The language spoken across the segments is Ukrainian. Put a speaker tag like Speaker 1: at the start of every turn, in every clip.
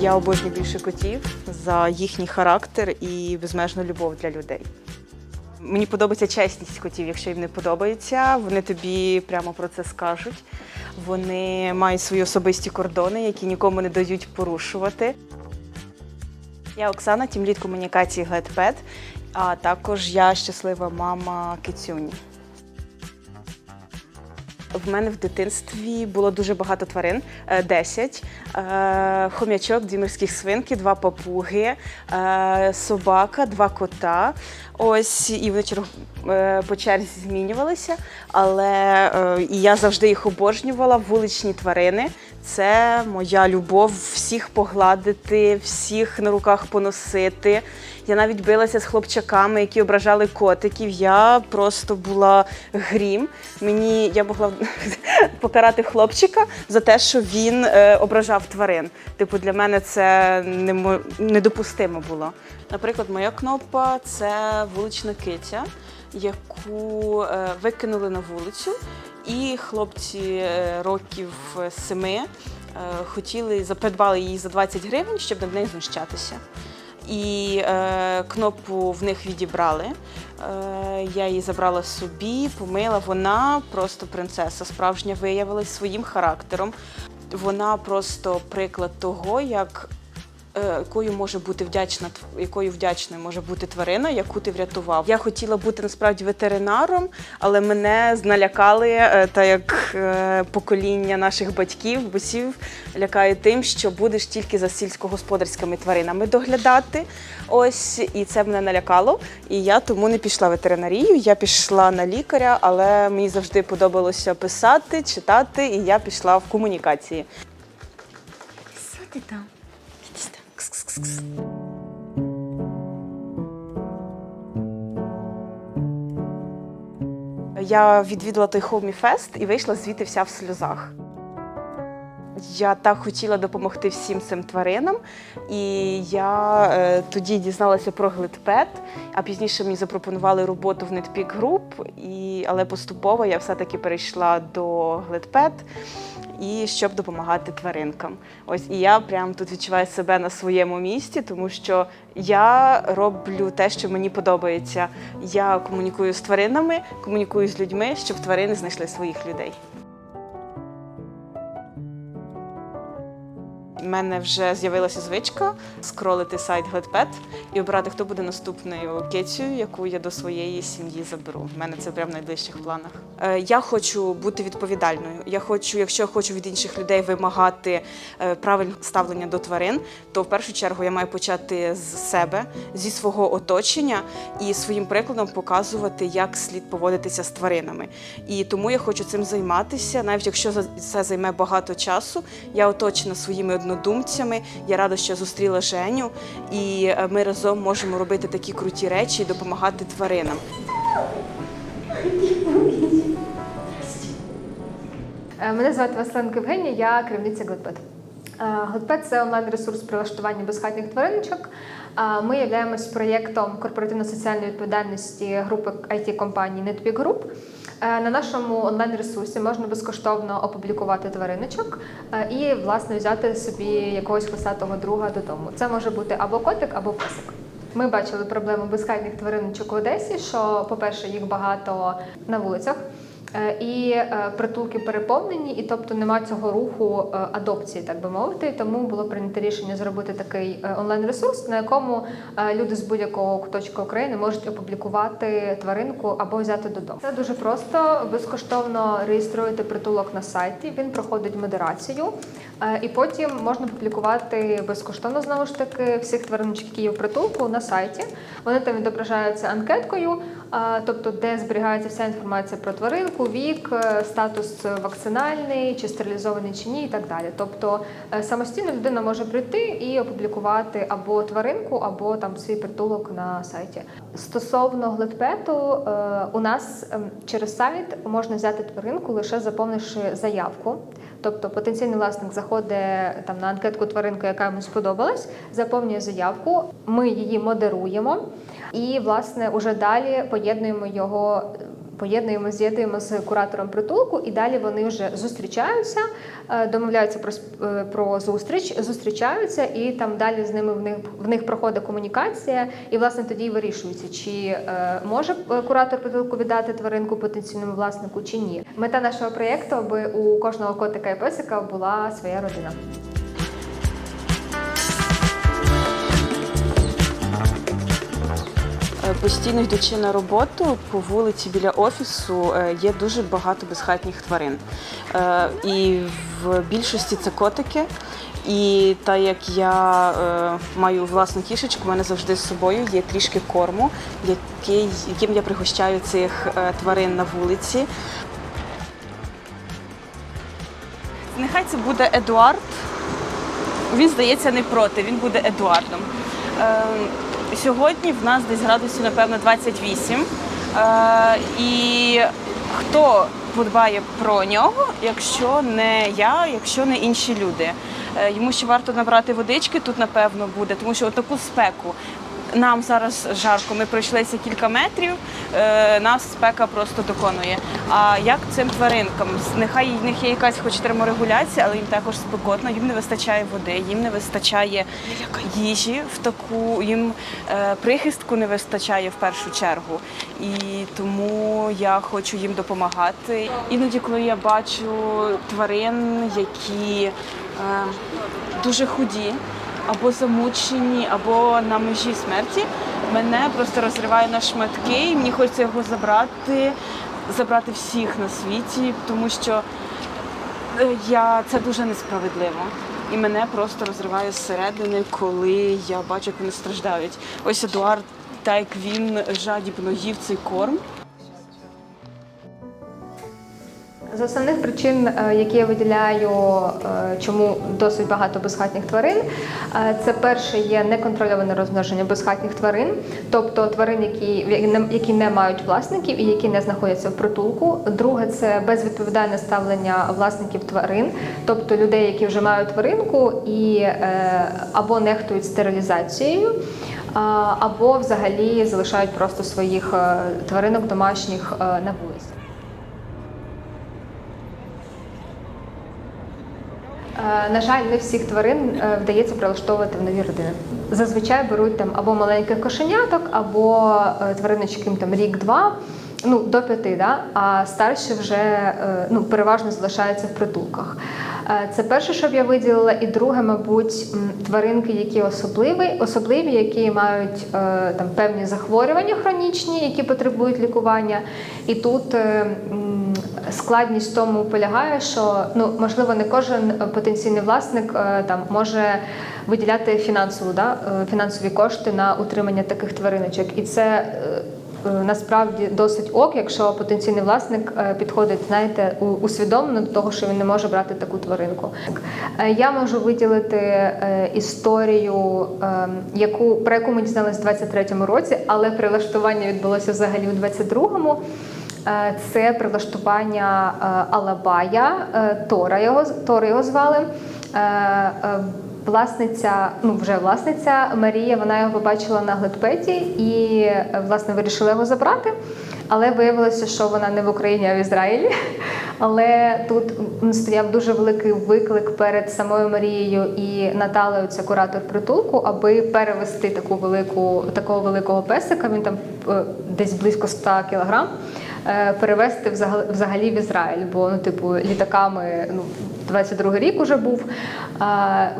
Speaker 1: Я обожнюю більше котів за їхній характер і безмежну любов для людей. Мені подобається чесність котів, якщо їм не подобається, вони тобі прямо про це скажуть. Вони мають свої особисті кордони, які нікому не дають порушувати. Я Оксана, тімлід комунікації GledPet, а також я щаслива мама Кицюні. В мене в дитинстві було дуже багато тварин, е, 10. Е, Хом'ячок, дві морських свинки, два папуги, е, собака, два кота. Ось і вони е, по черзі змінювалися, але е, і я завжди їх обожнювала. Вуличні тварини це моя любов, всіх погладити, всіх на руках поносити. Я навіть билася з хлопчаками, які ображали котиків. Я просто була грім. Мені я могла покарати хлопчика за те, що він е, ображав тварин. Типу, для мене це немо- недопустимо було. Наприклад, моя кнопка це вулична киця, яку е, викинули на вулицю, і хлопці е, років семи е, хотіли запридбали її за 20 гривень, щоб над нею знущатися. І е, кнопку в них відібрали. Е, я її забрала собі, помила. Вона просто принцеса, справжня виявилась своїм характером. Вона просто приклад того, як е, якою може бути вдячна, якою вдячною може бути тварина, яку ти врятував. Я хотіла бути насправді ветеринаром, але мене налякали, е, та як е, покоління наших батьків, бусів лякає тим, що будеш тільки за сільськогосподарськими тваринами доглядати. Ось і це мене налякало. І я тому не пішла в ветеринарію. Я пішла на лікаря, але мені завжди подобалося писати, читати, і я пішла в комунікації.
Speaker 2: Що ти там? Кс-кс-кс.
Speaker 1: Я відвідала той Homey фест і вийшла звідти вся в сльозах. Я так хотіла допомогти всім цим тваринам, і я е, тоді дізналася про глитпет, а пізніше мені запропонували роботу в Netpeak Group, і, але поступово я все-таки перейшла до глитпет і щоб допомагати тваринкам. Ось і я прям тут відчуваю себе на своєму місці, тому що я роблю те, що мені подобається. Я комунікую з тваринами, комунікую з людьми, щоб тварини знайшли своїх людей. Мене вже з'явилася звичка скролити сайт GledPet і обрати, хто буде наступною кицею, яку я до своєї сім'ї заберу. У мене це прямо в найближчих планах. Е, Я хочу бути відповідальною. Я хочу, якщо я хочу від інших людей вимагати е, правильне ставлення до тварин, то в першу чергу я маю почати з себе, зі свого оточення і своїм прикладом показувати, як слід поводитися з тваринами. І тому я хочу цим займатися, навіть якщо це займе багато часу. Я оточена своїми однодумцями. Я рада, що зустріла Женю, і е, ми разом можемо робити такі круті речі і допомагати тваринам.
Speaker 3: Мене звати Василенко Євгенія, я керівниця Гледпет. Гледпет це онлайн-ресурс прилаштування безхатніх твариночок. Е, Ми являємось проєктом корпоративно-соціальної відповідальності групи it компанії Netpeak Group. Е, На нашому онлайн-ресурсі можна безкоштовно опублікувати твариночок е, і, власне, взяти собі якогось хвостатого друга додому. Це може бути або котик, або песик. Ми бачили проблему безхатніх твариночок в Одесі, що, по-перше, їх багато на вулицях. Е, І е, притулки переповнені, і тобто нема цього руху е, адопції, так би мовити. Тому було прийнято рішення зробити такий онлайн-ресурс, на якому люди з будь-якого куточка України можуть опублікувати тваринку або взяти додому. Це дуже просто безкоштовно реєструєте притулок на сайті. Він проходить модерацію, і потім можна публікувати безкоштовно знову ж таки всіх твариночок, які є в притулку на сайті. Вони там відображаються анкеткою, тобто де зберігається вся інформація про тваринку, вік, е, статус вакцинальний, чи стерилізований чи ні, і так далі. Тобто е, самостійно людина може прийти і опублікувати або тваринку, або там свій притулок на сайті. Стосовно гледпету, е, у нас ем, через сайт можна взяти тваринку лише заповнивши заявку. Тобто потенційний власник заходить там на анкетку тваринку, яка йому сподобалась, заповнює заявку, ми її модеруємо і, власне, уже далі поєднуємо його поєднуємо, з'єднуємо з куратором притулку, і далі вони вже зустрічаються, е, домовляються про, е, про зустріч, зустрічаються, і там далі з ними в них в них проходить комунікація, і власне тоді вирішується, чи е, може куратор притулку віддати тваринку потенційному власнику, чи ні. Мета нашого проєкту, аби у кожного котика і песика була своя родина.
Speaker 1: Постійно йдучи на роботу по вулиці біля офісу е, є дуже багато безхатніх тварин. Е, І в більшості це котики. І так як я е, маю власну кішечку, у мене завжди з собою є трішки корму, яким я пригощаю цих тварин на вулиці. Нехай це буде Едуард. Він, здається, не проти, він буде Едуардом. Е, сьогодні в нас десь градусів, напевно, 28. Е, і хто подбає про нього, якщо не я, якщо не інші люди? Е, йому ще варто набрати водички тут, напевно, буде, тому що отаку спеку. Нам зараз жарко, ми пройшлися кілька метрів, е, нас спека просто доконує. А як цим тваринкам? Нехай в них є якась хоч терморегуляція, але їм також спекотно, їм не вистачає води, їм не вистачає їжі в таку, їм е, прихистку не вистачає в першу чергу. І тому я хочу їм допомагати. Іноді, коли я бачу тварин, які е, дуже худі, або замучені, або на межі смерті. Мене просто розриває на шматки, і мені хочеться його забрати, забрати всіх на світі, тому що е, я це дуже несправедливо. І мене просто розриває зсередини, коли я бачу, як вони страждають. Ось Едуард, так як він жадібно їв цей корм.
Speaker 3: З основних причин, е, які я виділяю, е, чому досить багато безхатніх тварин, е, це перше є неконтрольоване розмноження безхатніх тварин, тобто тварин, які, які не мають власників і які не знаходяться в притулку. Друге це безвідповідальне ставлення власників тварин, тобто людей, які вже мають тваринку і або нехтують стерилізацією. Або взагалі залишають просто своїх тваринок домашніх на вулиці. На жаль, не всіх тварин е, вдається прилаштовувати в нові родини. Зазвичай беруть там або маленьких кошеняток, або е, твариночок їм там рік-два, ну до п'яти, да? а старші вже е, ну, переважно залишаються в притулках. Е, Це перше, що б я виділила, і друге, мабуть, тваринки, які особливі, особливі, які мають е, там певні захворювання хронічні, які потребують лікування. І тут е, складність в тому полягає, що ну можливо не кожен потенційний власник там може виділяти фінансову да, фінансові кошти на утримання таких твариночок, і це. Е, Насправді досить ок, якщо потенційний власник е, підходить, знаєте, усвідомлено до того, що він не може брати таку тваринку. Е, Я можу виділити історію, е, яку про яку ми дізналися в 23-му році, але прилаштування відбулося взагалі у 22-му. Е, Це прилаштування Алабая, Тора його, Тора його звали. Власниця, ну вже власниця Марія, вона його побачила на гледпеті і власне вирішила його забрати. Але виявилося, що вона не в Україні, а в Ізраїлі. Але тут стояв дуже великий виклик перед самою Марією і Наталею, це куратор притулку, аби перевести таку велику, такого великого песика. Він там е, десь близько 100 кілограм. е, Перевести взагалі- взагалі в Ізраїль, бо ну, типу, літаками ну, 22 рік уже був.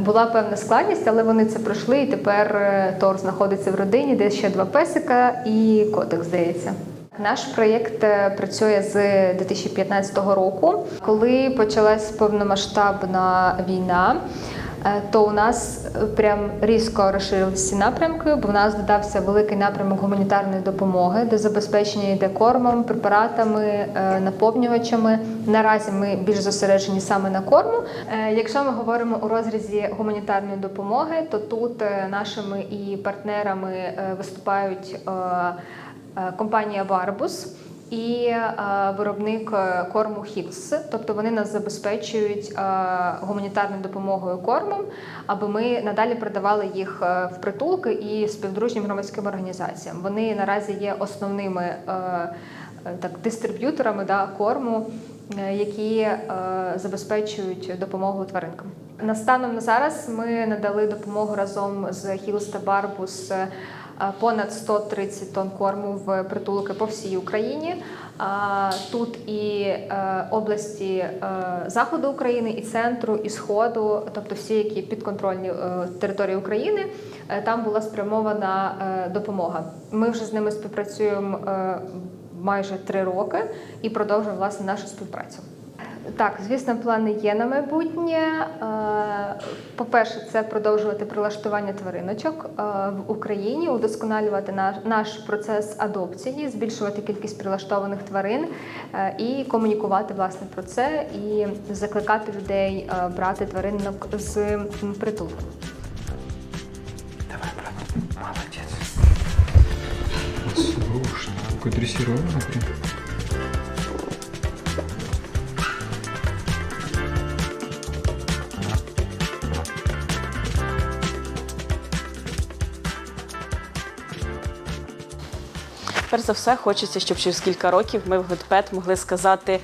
Speaker 3: Була певна складність, але вони це пройшли, і тепер е, Тор знаходиться в родині, де ще два песика і котик, здається. Наш проєкт е, працює з 2015 року. Коли почалась повномасштабна війна, то у нас е, прям різко розширилися напрямки, бо в нас додався великий напрямок гуманітарної допомоги, де забезпечення йде кормом, препаратами, е, наповнювачами. Наразі ми більш зосереджені саме на корму. Е, Якщо ми говоримо у розрізі гуманітарної допомоги, то тут е, нашими і партнерами е, виступають. е, е, компанія Барбус і е, виробник е, корму Хікс. Тобто вони нас забезпечують е, гуманітарною допомогою кормом, аби ми надалі продавали їх в притулки і співдружнім громадським організаціям. Вони наразі є основними. так дистриб'юторами да, корму, які е, забезпечують допомогу тваринкам. Настаном на зараз ми надали допомогу разом з Хілс та Барбус е, понад 130 тонн корму в притулки по всій Україні. А Тут і е, області е, заходу України, і центру, і сходу, тобто всі, які підконтрольні е, території України, е, там була спрямована е, допомога. Ми вже з ними співпрацюємо е, майже три роки і продовжуємо власне нашу співпрацю. Так, звісно, плани є на майбутнє. Е, По-перше, це продовжувати прилаштування твариночок е, в Україні, удосконалювати наш, процес адопції, збільшувати кількість прилаштованих тварин е, і комунікувати власне про це, і закликати людей брати тваринок з притулку.
Speaker 4: Какой дрессированный.
Speaker 1: Перш за все, хочеться, щоб через кілька років ми в Гудпет могли сказати: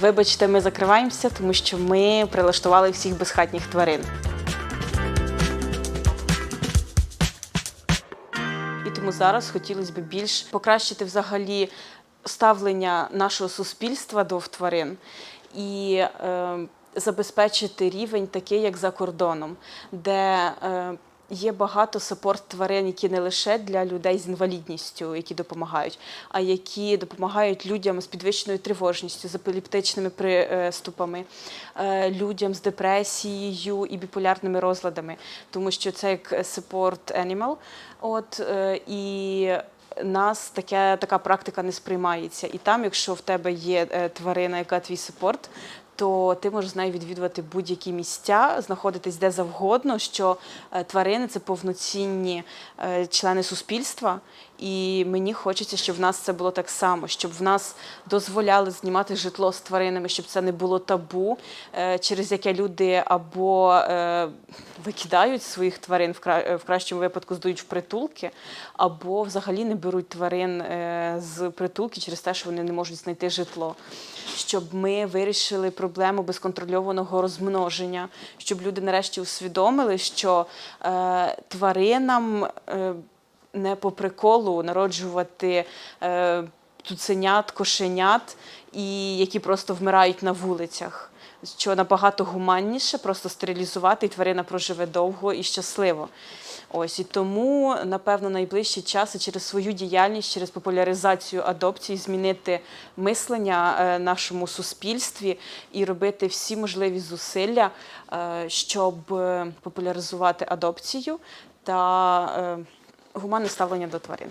Speaker 1: вибачте, ми закриваємося, тому що ми прилаштували всіх безхатніх тварин. Зараз хотілося б більш покращити взагалі ставлення нашого суспільства до тварин і е, забезпечити рівень такий, як за кордоном, де е, Є багато сапорт тварин, які не лише для людей з інвалідністю, які допомагають, а які допомагають людям з підвищеною тривожністю, з епілептичними приступами, е, людям з депресією і біполярними розладами, тому що це як support animal. От е, і нас таке, така практика не сприймається. І там, якщо в тебе є е, тварина, яка твій супорт, то ти можеш з нею відвідувати будь-які місця, знаходитись де завгодно, що е, тварини це повноцінні е, члени суспільства. І мені хочеться, щоб в нас це було так само, щоб в нас дозволяли знімати житло з тваринами, щоб це не було табу, е, через яке люди або е, викидають своїх тварин е, в кращому випадку здають в притулки, або взагалі не беруть тварин з притулки через те, що вони не можуть знайти житло. Щоб ми вирішили проблему безконтрольованого розмноження, щоб люди нарешті усвідомили, що тваринам не по приколу народжувати е, цуценят, кошенят, і які просто вмирають на вулицях. Що набагато гуманніше просто стерилізувати, і тварина проживе довго і щасливо. Ось і тому, напевно, найближчий час і через свою діяльність, через популяризацію адопції, змінити мислення е, нашому суспільстві і робити всі можливі зусилля, е, щоб е, популяризувати адопцію та гуманне ставлення до тварин.